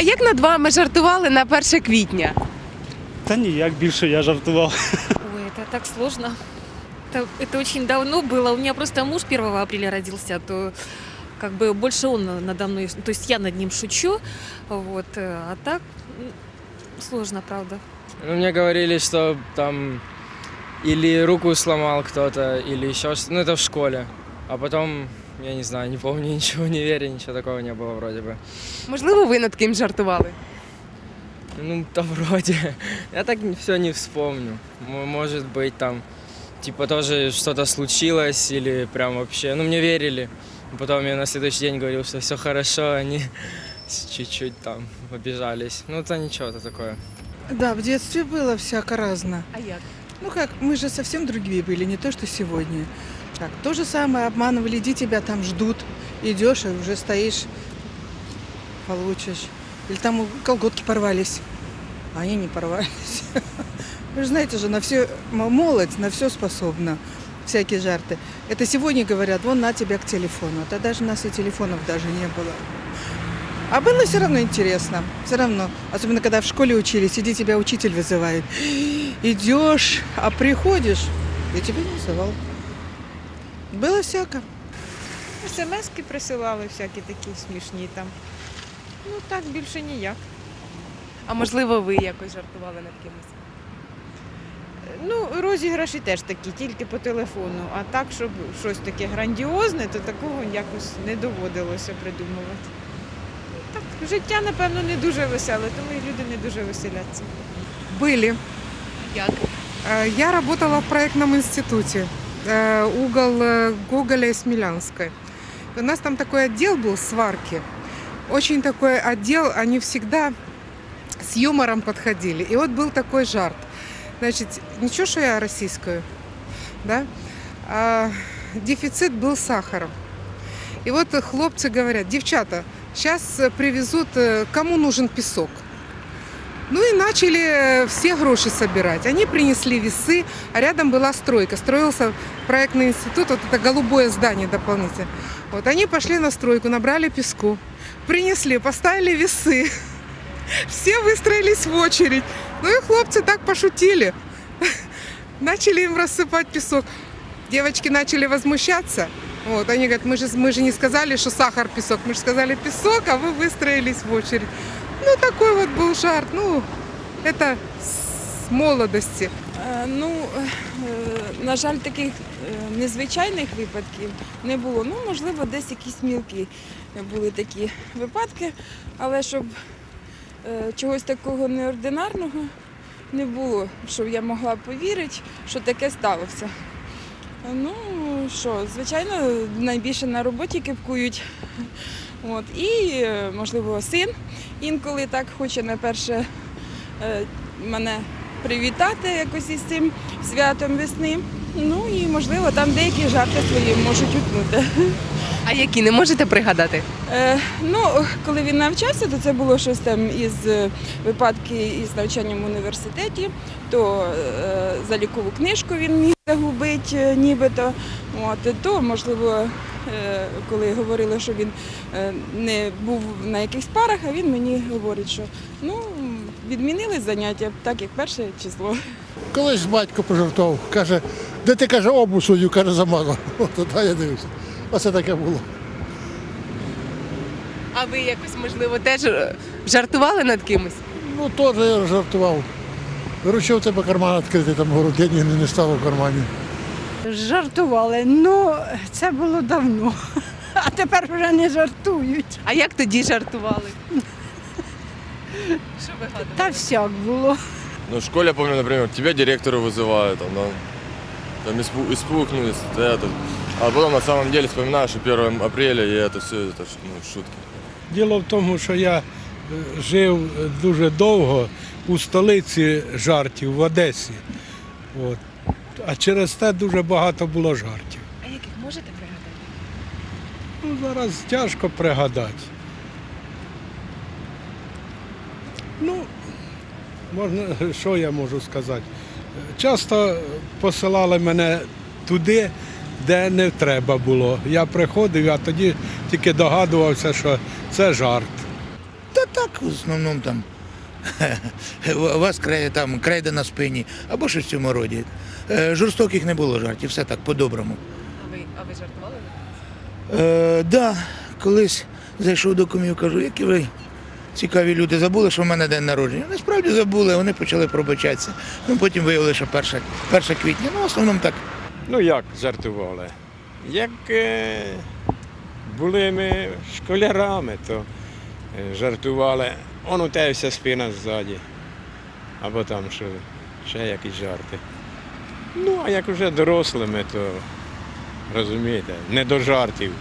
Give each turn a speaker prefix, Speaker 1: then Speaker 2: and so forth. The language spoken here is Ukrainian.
Speaker 1: А як над вами жартували на 1 квітня?
Speaker 2: Та ніяк більше я жартував.
Speaker 3: Ой, это так сложно. Это, это очень давно было. У меня просто муж 1 апреля родился, то как бы больше он надо мной, то есть я над ним шучу, вот, э, а так м, сложно, правда.
Speaker 4: Ну, мне говорили, что там или руку сломал кто-то, или еще что-то. Ну, это в школе. А потом, я не знаю, не помню ничего, не верю, ничего такого не было вроде бы.
Speaker 1: Можливо, ви над ким жартували?
Speaker 4: Ну, да вроде. Я так все не вспомню. М- Может быть, там, типа, тоже что-то случилось, или прям вообще, ну, мне верили. Потом я на следующий день говорил, что все хорошо, они чуть-чуть там обижались. Ну, это ничего, это такое.
Speaker 5: Да, в детстве было всяко разно.
Speaker 1: А як?
Speaker 5: Ну как, мы же совсем другие были, не то что сегодня. Так, то же самое, обманывали, иди тебя там ждут, идешь и уже стоишь, получишь. Или там колготки порвались, а они не порвались. Вы же знаете же, на все, молодь на все способна, всякие жарты. Это сегодня говорят, вон на тебя к телефону. А тогда же у нас и телефонов даже не было. А было все равно интересно, все равно. Особенно, когда в школе учились, иди тебя учитель вызывает. Идешь, а приходишь, и тебя не вызывал. Было всяко.
Speaker 6: СМСки присилали всякі такі смішні там. Ну так більше ніяк.
Speaker 1: А можливо, ви якось жартували над кимось?
Speaker 6: Ну, розіграші теж такі, тільки по телефону. А так, щоб щось таке грандіозне, то такого якось не доводилося придумувати. Ну, Так, життя, напевно, не дуже веселе, тому і люди не дуже веселяться.
Speaker 7: Были.
Speaker 1: Як?
Speaker 7: Э, Я работала в проектном институте, э, Угол э, Гоголя и Смелянской. У нас там такой отдел был сварки. Очень такой отдел, они всегда с юмором подходили. И вот был такой жарт. Значит, ничего, что я российскую, да? А, дефицит был сахара. И вот э, хлопцы говорят, девчата, сейчас привезут, э, кому нужен песок? Ну и начали э, все гроши собирать. Они принесли весы, а рядом была стройка. Строился проектный институт, вот это голубое здание дополнительно. Вот они пошли на стройку, набрали песку, принесли, поставили весы. Все выстроились в очередь. Ну и хлопцы так пошутили. Начали им рассыпать песок. Девочки начали возмущаться. Вот, они говорят, мы же, мы же не сказали, что сахар песок, мы же сказали песок, а вы выстроились в очередь. Ну, такой вот был жарт. Ну, это с молодости.
Speaker 8: Е, Ну, е, на жаль, таких е, незвичайних випадків не було. Ну, можливо, десь якісь мілкі були такі випадки, але щоб чогось такого неординарного не було, щоб я могла повірити, що таке сталося. Ну, що, звичайно, найбільше на роботі кипкують. От, і, можливо, син інколи так хоче на перше е, мене привітати якось із цим святом весни. Ну і можливо там деякі жарти свої можуть утнути.
Speaker 1: А які не можете пригадати?
Speaker 8: Е, ну, коли він навчався, то це було щось там із е, випадки із навчанням в університеті, то е, залікову книжку він міг загубити е, нібито. От, то, можливо, е, коли говорили, що він е, не був на якихось парах, а він мені говорить, що ну, відмінили заняття, так як перше число.
Speaker 9: Колись батько пожартував, каже, де ти каже, обу свою, каже, замазав. От тоді я дивився. Оце таке було.
Speaker 1: А ви якось, можливо, теж е, жартували над кимось?
Speaker 9: Ну, теж я жартував. Виручив в тебе карман відкритий, там говорю, деньги не, не стало в кармані.
Speaker 10: Жартували, ну це було давно. А тепер вже не жартують.
Speaker 1: А як тоді жартували? Що ви гадаєте?
Speaker 10: Та всяк було.
Speaker 11: Ну, в школе, я помню, например, тебя директоры вызывают, там, да, там испу- испугнулись, это. а потом на самом деле вспоминаю, что 1 апреля, и это все, это ну, шутки.
Speaker 2: Діло в тому, що я е, жив е, дуже довго у столиці жартів в Одесі. От. А через те дуже багато було жартів.
Speaker 1: А яких можете пригадати?
Speaker 2: Ну, зараз тяжко пригадати. Ну, можна, що я можу сказати? Часто посилали мене туди, де не треба було. Я приходив, а тоді тільки догадувався, що це жарт.
Speaker 12: Та так, в основному там. У вас край, там крейда на спині або щось в цьому роді. Е, Жорстоких не було жартів, все так, по-доброму.
Speaker 1: А ви, а ви жартували?
Speaker 12: Е, да, колись зайшов до кумів, кажу, які ви цікаві люди забули, що в мене день народження. Насправді забули, вони почали пробачатися. Ну, потім виявили, що 1, 1 квітня. Ну, в основному так.
Speaker 13: Ну як жартували? Як е, були ми школярами, то е, жартували. Он у тебе вся спина ззаді. Або там що, ще якісь жарти. Ну, а як вже дорослими, то розумієте, не до жартів.